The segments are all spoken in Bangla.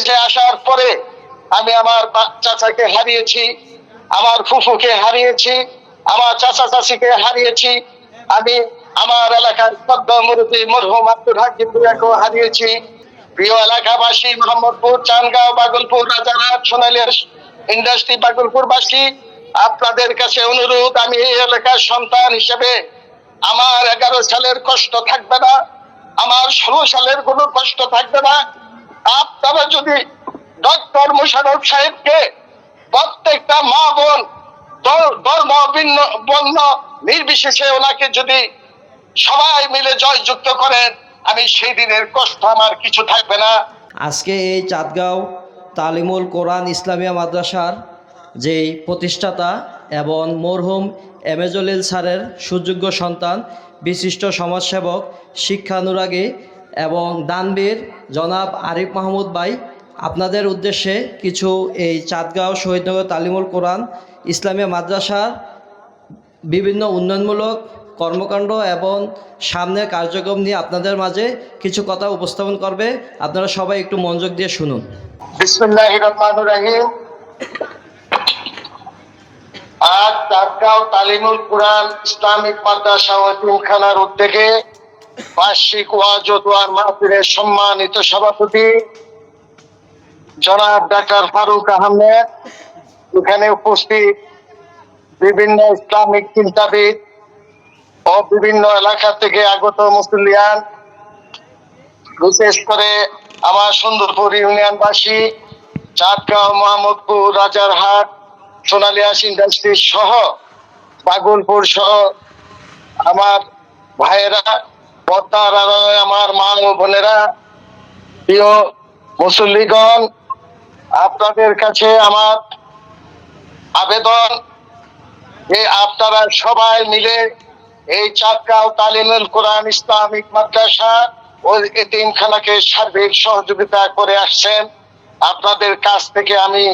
দেশে আসার পরে আমি আমার চাচাকে হারিয়েছি, আমার ফুফুকে হারিয়েছি, আমার চাচা চাচিকে হারিয়েছি, আমি আমার এলাকার পদ্ম মুরব্বী মরহুম আব্দুল হাকিম ভুইয়াকেও হারিয়েছি। প্রিয় এলাকাবাসী, মোহাম্মদপুর, চানগাঁও, বাগলপুর, রাজারহাট সোনালিয়া ইন্ডাস্ট্রি বাগলপুরবাসী, আপনাদের কাছে অনুরোধ, আমি এই এলাকার সন্তান হিসেবে আমার এগারো সালের কষ্ট থাকবে না, আমার ষোলো সালের কোনো কষ্ট থাকবে না আপনারা যদি ডক্টর মুশারফ সাহেবকে প্রত্যেকটা মা বোন ধর্ম ভিন্ন, বর্ণ নির্বিশেষে ওনাকে যদি সবাই মিলে জয়যুক্ত করেন, আমি সেই দিনের কষ্ট আমার কিছু থাকবে না। আজকে এই চাঁদগাঁও তালিমুল কোরআন ইসলামিয়া মাদ্রাসার যে প্রতিষ্ঠাতা এবং মরহুম এমেজলিল স্যারের সুযোগ্য সন্তান, বিশিষ্ট সমাজসেবক, শিক্ষানুরাগী এবং দানবীর জনাব আরিফ মাহমুদ ভাই, আপনাদের উদ্দেশ্যে কিছু এই চাঁদগাঁও শহীদনগর তালিমুল কোরআন ইসলামী মাদ্রাসার বিভিন্ন উন্নয়নমূলক কর্মকাণ্ড এবং সামনের কার্যক্রম নিয়ে আপনাদের মাঝে কিছু কথা উপস্থাপন করবে। আপনারা সবাই একটু মনোযোগ দিয়ে শুনুন। আজ চাঁদগাঁও তালিমুল কোরআন ইসলামিক মাদ্রাসা ও উদ্যোগে বার্ষিক ওয়াজ মাহফিলের সম্মানিত সভাপতি জনাব ডাক্তার ফারুক আহমেদ। এখানে উপস্থিত বিভিন্ন ইসলামিক চিন্তাবিদ ও বিভিন্ন এলাকা থেকে আগত মুসলিয়ান বিশেষ করে আমার সুন্দরপুর ইউনিয়নবাসী, চাঁদগাঁও, মোহাম্মদপুর, রাজারহাট সোনালিয়াস ইন্ডাস্ট্রি সহ, বাগুলপুর সহ আমার ভাইয়েরা পদ্মার আড়ালে আমার মা ও বোনেরা, প্রিয় মুসল্লিগণ, আপনাদের কাছে আমার আবেদন যে আপনারা সবাই মিলে এই চাঁদগাঁও তালিমুল কোরআন ইসলামিক মাদ্রাসা ও এতিমখানাকে সার্বিক সহযোগিতা করে আসছেন। আপনাদের কাছ থেকে আমি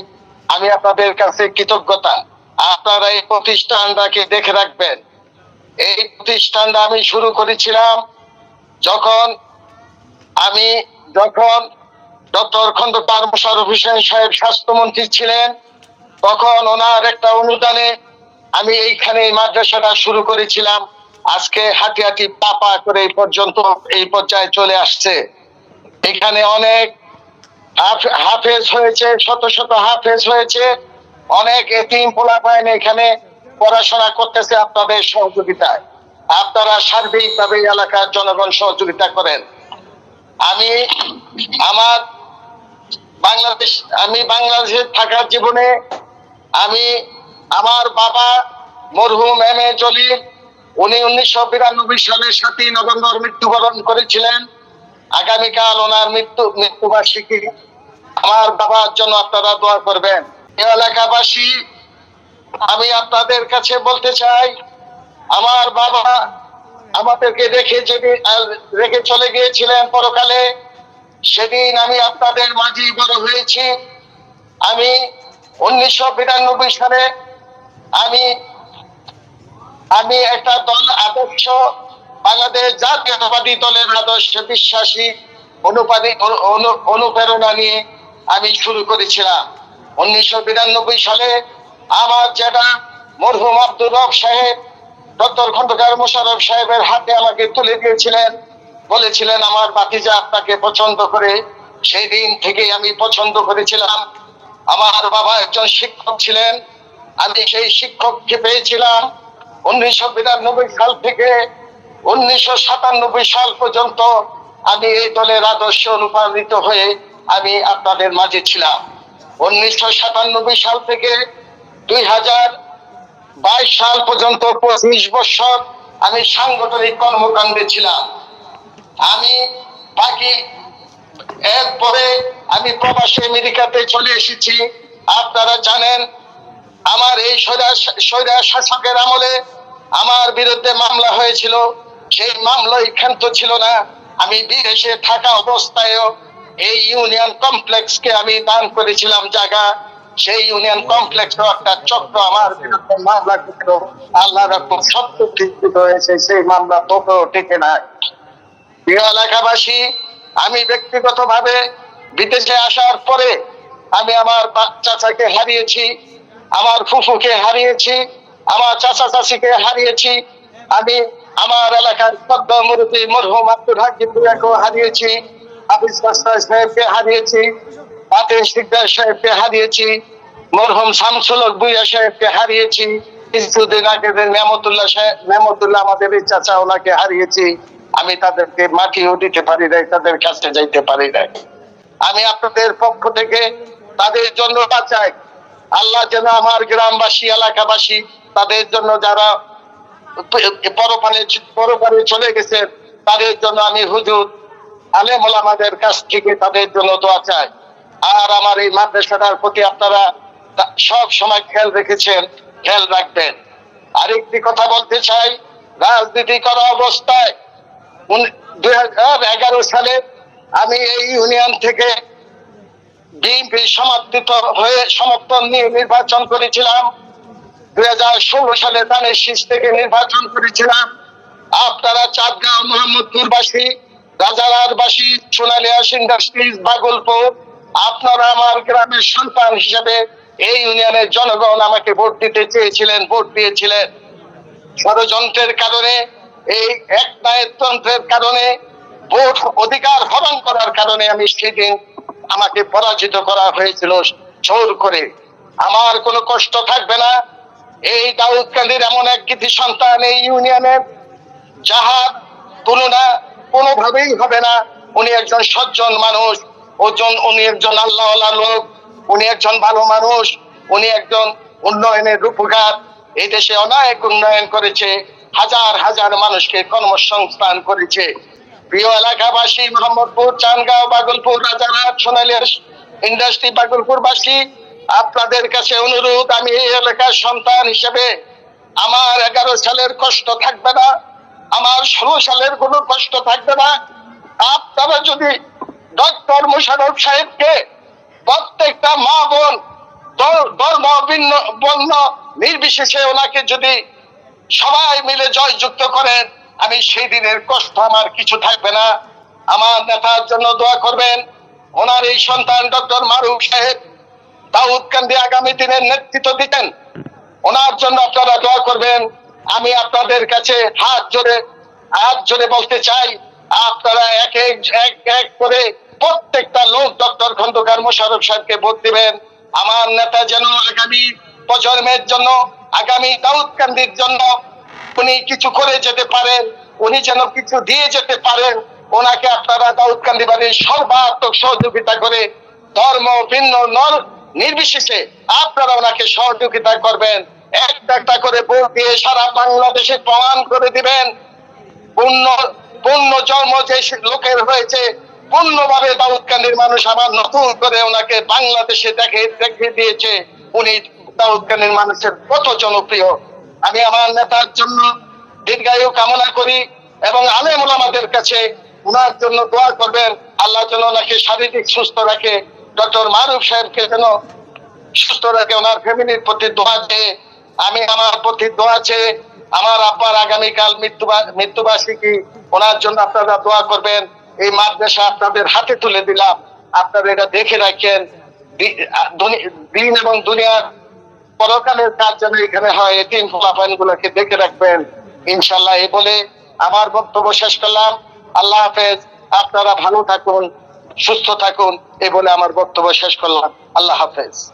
আমি আপনাদের কাছে কৃতজ্ঞতা। আপনারা এই প্রতিষ্ঠানটাকে দেখে রাখবেন। এই প্রতিষ্ঠানটা আমি শুরু করেছিলাম যখন আমি, যখন ডক্টর খন্দকার মোশারফ হোসেন সাহেব স্বাস্থ্যমন্ত্রী ছিলেন, তখন ওনার একটা অনুদানে আমি এইখানে এই মাদ্রাসাটা শুরু করেছিলাম। আজকে হাঁটি হাঁটি পাপা করে এই পর্যন্ত এই পর্যায়ে চলে আসছে। এখানে অনেক হাফ- হাফেজ হয়েছে, শত শত হাফেজ হয়েছে। অনেক এতিম পোলাপাইন এখানে পড়াশোনা করতেছে আপনাদের সহযোগিতায়। আপনারা সার্বিকভাবে এলাকার জনগণ সহযোগিতা করেন। আমি, আমার বাংলাদেশ, আমি বাংলাদেশে থাকার জীবনে আমি আমার বাবা মরহুম এম এ জলিল, উনি উনিশশো বিরানব্বই সালে সাতই নভেম্বর মৃত্যুবরণ করেছিলেন। আগামীকাল ওনার মৃত্যু, মৃত্যুবার্ষিকী। আমার বাবার জন্য আপনারা দোয়া করবেন। এলাকাবাসী, আমি আপনাদের কাছে বলতে চাই আমার বাবা আমাদেরকে রেখে যেদিন রেখে চলে গিয়েছিলেন পরকালে, সেদিন আমি আপনাদের মাঝেই বড় হয়েছি। আমি উনিশশো বিরানব্বই সালে আমি আমি একটা দল, আদর্শ বাংলাদেশ জাতীয়তাবাদী দলের আদর্শে বিশ্বাসী অনুপাদি, অনু- অনু- অনুপ্রেরণা নিয়ে আমি শুরু করেছিলাম। উনিশশো বিরানব্বই সালে আমার যেটা মরহুম আব্দুর রব সাহেব ডক্টর খন্দকার মোশারফ সাহেবের হাতে আমাকে তুলে দিয়েছিলেন। বলেছিলেন, আমার বাতিজা আপনাকে পছন্দ করে। সেই দিন থেকে আমি পছন্দ করেছিলাম। আমার বাবা একজন শিক্ষক ছিলেন। আমি সেই শিক্ষককে পেয়েছিলাম। উনিশশো বিরানব্বই সাল থেকে উনিশশো সাতানব্বই সাল পর্যন্ত আমি এই দলের আদর্শ অনুপ্রাণিত হয়ে আমি আপনাদের মাঝে ছিলাম। উনিশশো সাতানব্বই সাল থেকে দুই হাজার বাইশ সাল পর্যন্ত পঁচিশ বছর আমি সাংগঠনিক কর্মকাণ্ডে ছিলাম। আমি বাকি এরপরে আমি প্রবাসী আমেরিকাতে চলে এসেছি। আপনারা জানেন, আমার এই সৈরা শাসকের আমলে আমার বিরুদ্ধে মামলা হয়েছিল। সেই মামলায় ক্ষান্ত ছিল না। আমি বিদেশে থাকা অবস্থায়ও এই ইউনিয়ন কমপ্লেক্সকে আমি দান করেছিলাম জায়গা। সেই ইউনিয়ন কমপ্লেক্স একটা চক্র আমার বিরুদ্ধে মামলা করেছিল আল্লাহ রকম সত্য ঠিক হয়েছে সেই মামলা তবুও টিকে নাই। প্রিয় এলাকাবাসী, আমি ব্যক্তিগতভাবে বিদেশে আসার পরে আমি আমার চাচাকে হারিয়েছি, আমার ফুফুকে হারিয়েছি, আমার চাচা চাচিকে হারিয়েছি, আমি আমার এলাকার পদ্ম মুরব্বী মরহুম আব্দুল হাকিম হারিয়েছি, হাফিজ হারিয়েছি পাতে শিকদার সাহেবকে হারিয়েছি, মরহুম শামসুল ভুঁইয়া সাহেবকে হারিয়েছি কিছুদিন আগে নেমতুল্লাহ সাহেব নেমতুল্লাহ আমাদের হারিয়েছি, আমি তাদেরকে দিতে পারি নাই, তাদের কাছে যাইতে পারি নাই। আমি আপনাদের পক্ষ থেকে তাদের জন্য আল্লাহ যেন আমার গ্রামবাসী, এলাকাবাসী তাদের জন্য যারা পরপারে পরপারে চলে গেছে তাদের জন্য আমি হুজুর, আলেম কাছ থেকে তাদের জন্য দোয়া চাই। আর আমার এই মাদ্রাসাটার প্রতি আপনারা সব সময় খেয়াল রেখেছেন, খেয়াল রাখবেন। আরেকটি কথা বলতে চাই, রাজনীতি করা অবস্থায় দুই হাজার এগারো সালে আমি এই ইউনিয়ন থেকে বিএনপি সমাপ্তিত হয়ে সমর্থন নিয়ে নির্বাচন করেছিলাম। দুই হাজার ষোলো সালে দানের শীষ থেকে নির্বাচন করেছিলাম। আপনারা চাঁদগাঁও মোহাম্মদপুরবাসী রাজারারবাসী সোনালিয়াস ইন্ডাস্ট্রিজ বাগলপুর আপনারা আমার গ্রামের সন্তান হিসেবে এই ইউনিয়নের জনগণ আমাকে ভোট দিতে চেয়েছিলেন, ভোট দিয়েছিলেন। ষড়যন্ত্রের কারণে, এই এক তন্ত্রের কারণে, ভোট অধিকার হরণ করার কারণে আমি সেদিন আমাকে পরাজিত করা হয়েছিল জোর করে। আমার কোনো কষ্ট থাকবে না। এই দাউদ কান্দির এমন এক কৃতি সন্তান এই ইউনিয়নের, যাহার তুলনা কোনোভাবেই হবে না। উনি একজন সজ্জন মানুষ। ওজন, উনি একজন আল্লাহ লোক, উনি একজন ভালো মানুষ, উনি একজন উন্নয়নের রূপকার। এই দেশে অনেক উন্নয়ন করেছে, হাজার হাজার মানুষকে কর্মসংস্থান করেছে। প্রিয় এলাকাবাসী, মোহাম্মদপুর, চানগাঁও, বাগলপুর, রাজারহাট সোনালিয়া ইন্ডাস্ট্রি, বাগলপুরবাসী, আপনাদের কাছে অনুরোধ, আমি এই এলাকার সন্তান হিসেবে আমার এগারো সালের কষ্ট থাকবে না, আমার ষোলো সালের কোনো কষ্ট থাকবে না। আপনারা যদি ডক্টর মুশারফ সাহেবকে প্রত্যেকটা মা বোন ধর্ম ভিন্ন বর্ণ নির্বিশেষে ওনাকে যদি সবাই মিলে জয়যুক্ত করেন, আমি সেই দিনের কষ্ট আমার কিছু থাকবে না। আমার নেতার জন্য দোয়া করবেন। ওনার এই সন্তান ডক্টর মারুফ সাহেব দাউদ কান্দি আগামী দিনের নেতৃত্ব দিতেন। ওনার জন্য আপনারা দোয়া করবেন। আমি আপনাদের কাছে হাত জোরে হাত জোরে বলতে চাই, আপনারা এক এক এক করে প্রত্যেকটা লোক ডক্টর খন্দকার মোশারফ সাহেবকে ভোট দিবেন। আমার নেতা যেন আগামী প্রজন্মের জন্য, আগামী দাউদ কান্দির জন্য উনি কিছু করে যেতে পারেন, উনি যেন কিছু দিয়ে যেতে পারেন, ওনাকে আপনারা দাউদ কান্দি বাড়ির সর্বাত্মক সহযোগিতা করে ধর্ম, ভিন্ন নর নির্বিশেষে আপনারা ওনাকে সহযোগিতা করবেন। একটা একটা করে ভোট দিয়ে সারা বাংলাদেশে প্রমাণ করে দিবেন। পূর্ণ পূর্ণ জন্ম যে লোকের হয়েছে পূর্ণভাবে দাউদকান্দির মানুষ আবার নতুন করে ওনাকে বাংলাদেশে দেখে দেখে দিয়েছে। উনি দাউদকান্দির মানুষের কত জনপ্রিয়। আমি আমার নেতার জন্য দীর্ঘায়ু কামনা করি এবং আলেম ওলামাদের কাছে ওনার জন্য দোয়া করবেন। আল্লাহ যেন ওনাকে শারীরিক সুস্থ রাখে। ডক্টর মারুফ সাহেবকে যেন সুস্থ রাখে, ওনার ফ্যামিলির প্রতি দোয়া চেয়ে। আমি আমার প্রতি দোয়া চেয়ে আমার আব্বার আগামীকাল মৃত্যু মৃত্যুবার্ষিকী, ওনার জন্য আপনারা দোয়া করবেন। এই মাদ্রাসা আপনাদের হাতে তুলে দিলাম। আপনারা এটা দেখে রাখেন। দুনি- এবং দুনিয়ার পরকালের কাজ যেন এখানে হয়, এতিম ফলাফাইন গুলোকে দেখে রাখবেন। ইনশাল্লাহ এই বলে আমার বক্তব্য শেষ করলাম। আল্লাহ হাফেজ, আপনারা ভালো থাকুন, সুস্থ থাকুন, এই বলে আমার বক্তব্য শেষ করলাম। আল্লাহ হাফেজ।